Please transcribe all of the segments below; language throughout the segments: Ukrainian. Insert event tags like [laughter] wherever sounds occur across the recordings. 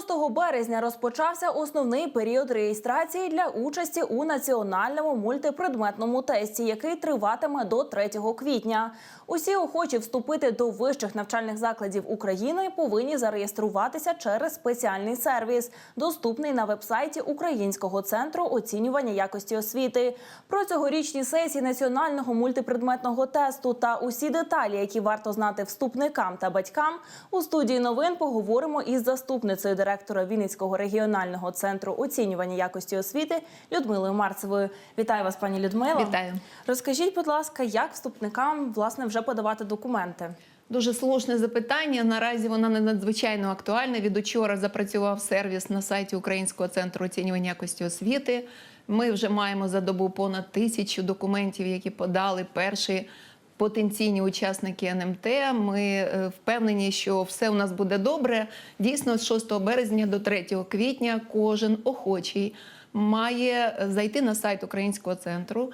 6 березня розпочався основний період реєстрації для участі у національному мультипредметному тесті, який триватиме до 3 квітня. Усі охочі вступити до вищих навчальних закладів України повинні зареєструватися через спеціальний сервіс, доступний на вебсайті Українського центру оцінювання якості освіти. Про цьогорічні сесії національного мультипредметного тесту та усі деталі, які варто знати вступникам та батькам, у студії новин поговоримо із заступницею директора Вінницького регіонального центру оцінювання якості освіти Людмилою Марцевою. Вітаю вас, пані Людмила. Вітаю. Розкажіть, будь ласка, як вступникам власне вже подавати документи? Дуже слушне запитання. Наразі вона не надзвичайно актуальна. Від учора запрацював сервіс на сайті Українського центру оцінювання якості освіти. Ми вже маємо за добу понад тисячу документів, які подали перші потенційні учасники НМТ. Ми е, впевнені, що все у нас буде добре. Дійсно, з 6 березня до 3 квітня кожен охочий має зайти на сайт Українського центру.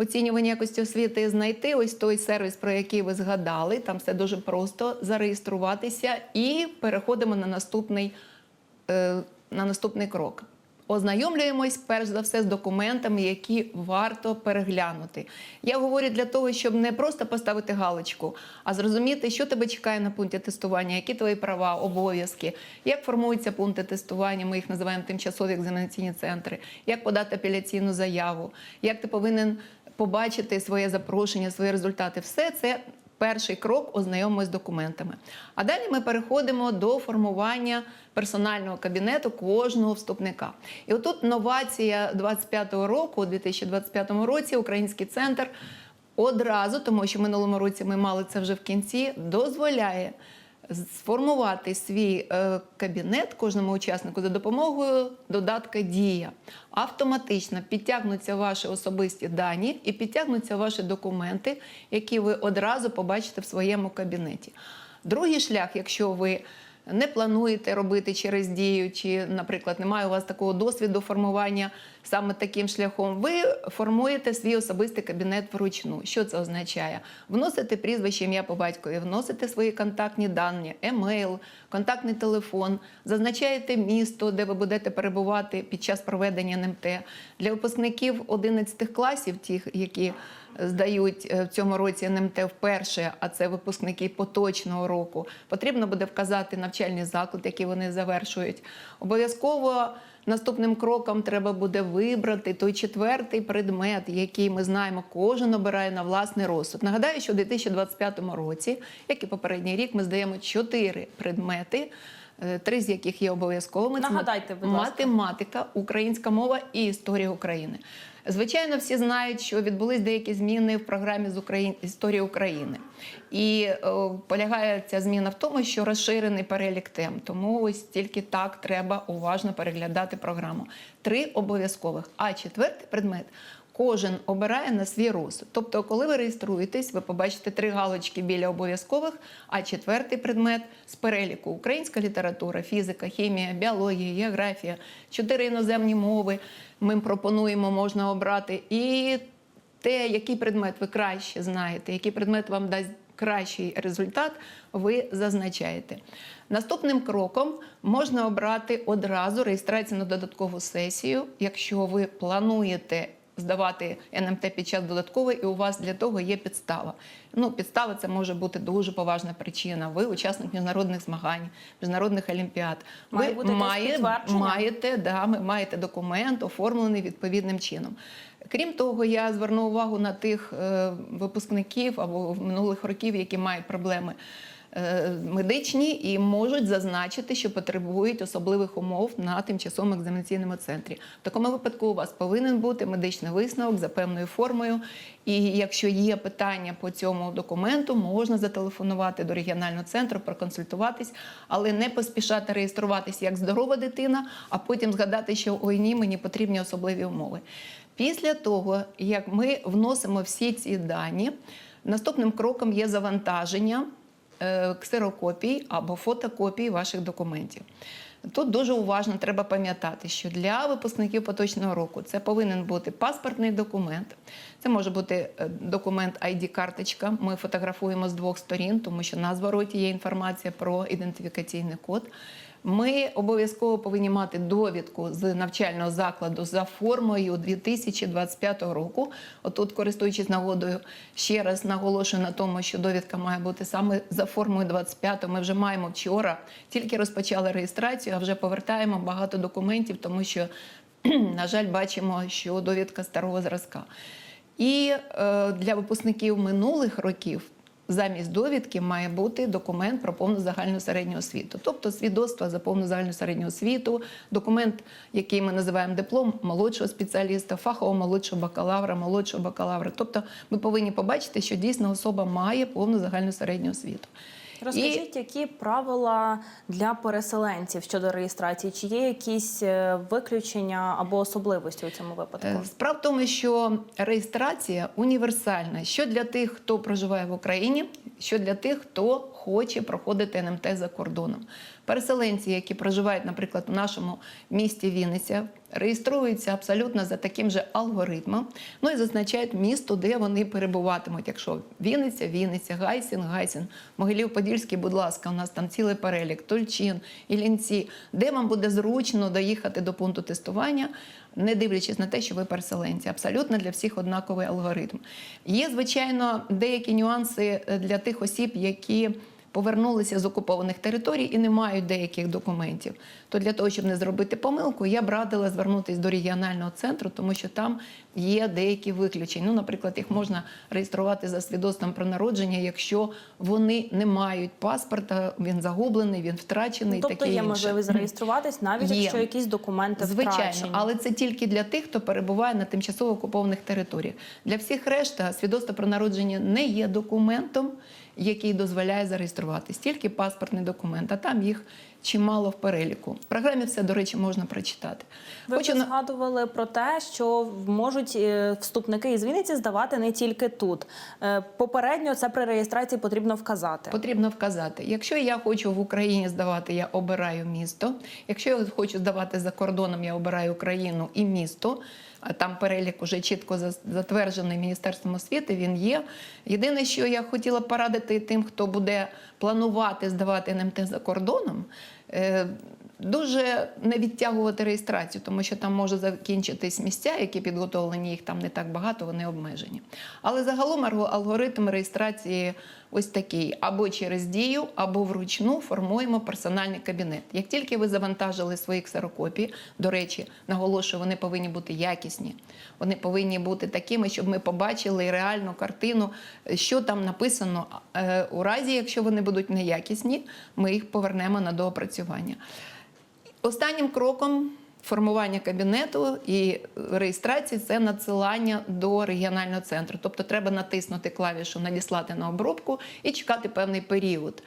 Оцінювання якості освіти знайти ось той сервіс, про який ви згадали. Там все дуже просто зареєструватися, і переходимо на наступний, е, на наступний крок. Ознайомлюємось перш за все з документами, які варто переглянути. Я говорю для того, щоб не просто поставити галочку, а зрозуміти, що тебе чекає на пункті тестування, які твої права, обов'язки, як формуються пункти тестування. Ми їх називаємо тимчасові екзаменаційні центри, як подати апеляційну заяву, як ти повинен побачити своє запрошення, свої результати. Все це перший крок ознайомимося з документами. А далі ми переходимо до формування персонального кабінету кожного вступника. І отут новація 25-го року, у 2025 році, Український центр одразу, тому що минулому році ми мали це вже в кінці, дозволяє сформувати свій е, кабінет кожному учаснику за допомогою додатка Дія. Автоматично підтягнуться ваші особисті дані і підтягнуться ваші документи, які ви одразу побачите в своєму кабінеті. Другий шлях, якщо ви не плануєте робити через дію, чи, наприклад, немає у вас такого досвіду формування саме таким шляхом, ви формуєте свій особистий кабінет вручну. Що це означає? Вносите прізвище, ім'я по батькові, вносите свої контактні дані, емейл, контактний телефон, зазначаєте місто, де ви будете перебувати під час проведення НМТ. Для випускників 11 класів, тих, які здають е, в цьому році НМТ вперше, а це випускники поточного року. Потрібно буде вказати навчальний заклад, який вони завершують. Обов'язково наступним кроком треба буде вибрати той четвертий предмет, який ми знаємо, кожен обирає на власний розсуд. Нагадаю, що у 2025 році, як і попередній рік, ми здаємо чотири предмети. Е, Три з яких є обов'язковими Нагадайте, будь ласка. математика, українська мова і історія України. Звичайно, всі знають, що відбулись деякі зміни в програмі з Україн... історії України. І о, полягає ця зміна в тому, що розширений перелік тем. Тому ось тільки так треба уважно переглядати програму. Три обов'язкових. А четвертий предмет. Кожен обирає на свій розсуд. Тобто, коли ви реєструєтесь, ви побачите три галочки біля обов'язкових, а четвертий предмет з переліку українська література, фізика, хімія, біологія, географія, чотири іноземні мови. Ми пропонуємо, можна обрати і те, який предмет ви краще знаєте, який предмет вам дасть кращий результат, ви зазначаєте. Наступним кроком можна обрати одразу реєстрацію на додаткову сесію, якщо ви плануєте. Здавати НМТ під час додаткової, і у вас для того є підстава. Ну, підстава це може бути дуже поважна причина. Ви учасник міжнародних змагань, міжнародних олімпіад. Має ви бути має, маєте, да, маєте документ, оформлений відповідним чином. Крім того, я зверну увагу на тих е, випускників або минулих років, які мають проблеми медичні і можуть зазначити, що потребують особливих умов на тимчасовому екзаменаційному центрі. В такому випадку у вас повинен бути медичний висновок за певною формою. І якщо є питання по цьому документу, можна зателефонувати до регіонального центру, проконсультуватись, але не поспішати реєструватись як здорова дитина, а потім згадати, що ой ні, мені потрібні особливі умови. Після того, як ми вносимо всі ці дані, наступним кроком є завантаження е, ксерокопій або фотокопій ваших документів. Тут дуже уважно треба пам'ятати, що для випускників поточного року це повинен бути паспортний документ. Це може бути е, документ ID-карточка. Ми фотографуємо з двох сторін, тому що на звороті є інформація про ідентифікаційний код. Ми обов'язково повинні мати довідку з навчального закладу за формою 2025 року. Отут, користуючись нагодою, ще раз наголошую на тому, що довідка має бути саме за формою 25. Ми вже маємо вчора, тільки розпочали реєстрацію, а вже повертаємо багато документів, тому що, [clears throat] на жаль, бачимо, що довідка старого зразка. І е, для випускників минулих років замість довідки має бути документ про повну загальну середню освіту, тобто свідоцтво за повну загальну середню освіту, документ, який ми називаємо диплом молодшого спеціаліста, фахового молодшого бакалавра, молодшого бакалавра. Тобто, ми повинні побачити, що дійсно особа має повну загальну середню освіту. Розкажіть, які правила для переселенців щодо реєстрації? Чи є якісь е, виключення або особливості у цьому випадку? Е, Справа в тому, що реєстрація універсальна що для тих, хто проживає в Україні, що для тих, хто хоче проходити НМТ за кордоном. Переселенці, які проживають, наприклад, у нашому місті Вінниця, реєструються абсолютно за таким же алгоритмом. Ну і зазначають місто, де вони перебуватимуть. Якщо Вінниця, Вінниця, Гайсін, Гайсін, Могилів-Подільський, будь ласка, у нас там цілий перелік, Тульчин, Іллінці, де вам буде зручно доїхати до пункту тестування, не дивлячись на те, що ви переселенці. Абсолютно для всіх однаковий алгоритм. Є, звичайно, деякі нюанси е, для тих осіб, які повернулися з окупованих територій і не мають деяких документів. То для того, щоб не зробити помилку, я б радила звернутися до регіонального центру, тому що там є деякі виключення. Ну, наприклад, їх можна реєструвати за свідоцтвом про народження, якщо вони не мають паспорта, він загублений, він втрачений. тобто таке є інше. можливість зареєструватись, навіть Є. якщо якісь документи Звичайно, втрачені. але це тільки для тих, хто перебуває на тимчасово окупованих територіях. Для всіх решта свідоцтво про народження не є документом, який дозволяє зареєструватись, тільки паспортний документ, а там їх чимало в переліку. В програмі все, до речі, можна прочитати. Ви Хочу згадували про те, що можуть е, вступники із Вінниці здавати не тільки тут. Е, Попередньо це при реєстрації потрібно вказати. Потрібно вказати, якщо я хочу в Україні здавати, я обираю місто. Якщо я хочу здавати за кордоном, я обираю Україну і місто. Там перелік уже чітко затверджений Міністерством освіти. Він є. Єдине, що я хотіла порадити тим, хто буде планувати здавати НМТ за кордоном. Дуже не відтягувати реєстрацію, тому що там може закінчитись місця, які підготовлені, їх там не так багато, вони обмежені. Але загалом алгоритм реєстрації ось такий: або через дію, або вручну формуємо персональний кабінет. Як тільки ви завантажили свої ксерокопії, до речі, наголошую, вони повинні бути якісні. Вони повинні бути такими, щоб ми побачили реальну картину, що там написано. Е, У разі, якщо вони будуть неякісні, ми їх повернемо на доопрацювання. Останнім кроком формування кабінету і реєстрації це надсилання до регіонального центру. Тобто треба натиснути клавішу Надіслати на обробку і чекати певний період.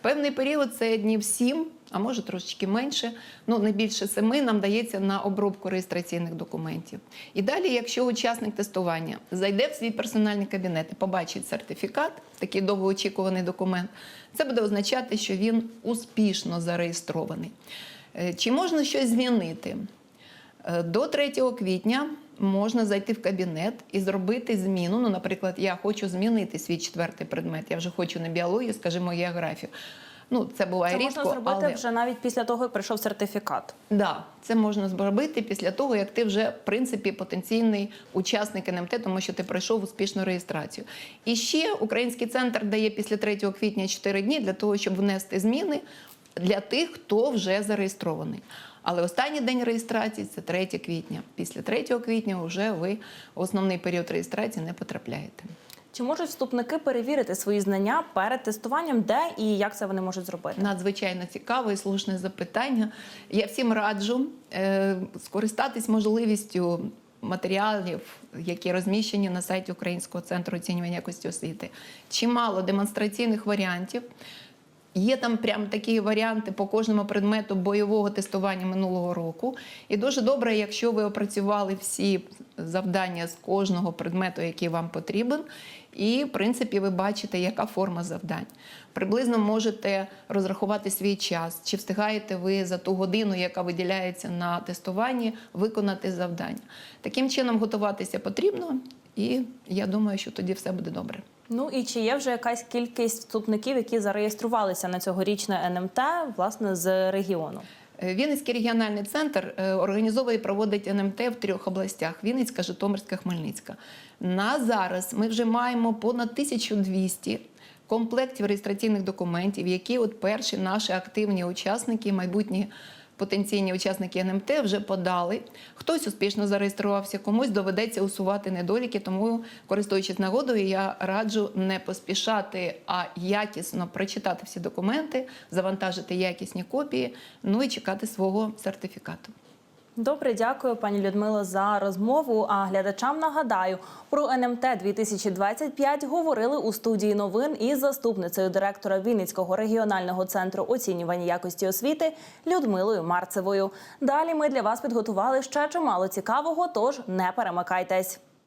Певний період це днів 7, а може трошечки менше, ну не більше 7 нам дається на обробку реєстраційних документів. І далі, якщо учасник тестування зайде в свій персональний кабінет і побачить сертифікат, такий довгоочікуваний документ, це буде означати, що він успішно зареєстрований. Е, Чи можна щось змінити? Е, До 3 квітня можна зайти в кабінет і зробити зміну. Ну, наприклад, я хочу змінити свій четвертий предмет. Я вже хочу не біологію, скажімо, географію. Ну, це буває Це рідко, можна зробити але вже навіть після того, як прийшов сертифікат. Да, це можна зробити після того, як ти вже в принципі потенційний учасник НМТ, тому що ти пройшов успішну реєстрацію. І ще український центр дає після 3 квітня 4 дні для того, щоб внести зміни для тих, хто вже зареєстрований. Але останній день реєстрації це 3 квітня. Після 3 квітня вже ви в основний період реєстрації не потрапляєте. Чи можуть вступники перевірити свої знання перед тестуванням, де і як це вони можуть зробити? Надзвичайно цікаве і слушне запитання. Я всім раджу е, скористатись можливістю матеріалів, які розміщені на сайті Українського центру оцінювання якості освіти. Чимало демонстраційних варіантів. Є там прям такі варіанти по кожному предмету бойового тестування минулого року. І дуже добре, якщо ви опрацювали всі завдання з кожного предмету, який вам потрібен, і, в принципі, ви бачите, яка форма завдань. Приблизно можете розрахувати свій час, чи встигаєте ви за ту годину, яка виділяється на тестуванні, виконати завдання. Таким чином готуватися потрібно, і я думаю, що тоді все буде добре. Ну і чи є вже якась кількість вступників, які зареєструвалися на цьогорічне НМТ власне з регіону? Е, Вінницький регіональний центр е, організовує і проводить НМТ в трьох областях: Вінницька, Житомирська, Хмельницька. На зараз ми вже маємо понад 1200 комплектів реєстраційних документів, які от перші наші активні учасники, майбутні потенційні учасники НМТ вже подали. Хтось успішно зареєструвався, комусь доведеться усувати недоліки. Тому, користуючись нагодою, я раджу не поспішати, а якісно прочитати всі документи, завантажити якісні копії, ну і чекати свого сертифікату. Добре, дякую, пані Людмило, за розмову. А глядачам нагадаю, про НМТ 2025 говорили у студії новин із заступницею директора Вінницького регіонального центру оцінювання якості освіти Людмилою Марцевою. Далі ми для вас підготували ще чимало цікавого, тож не перемикайтесь.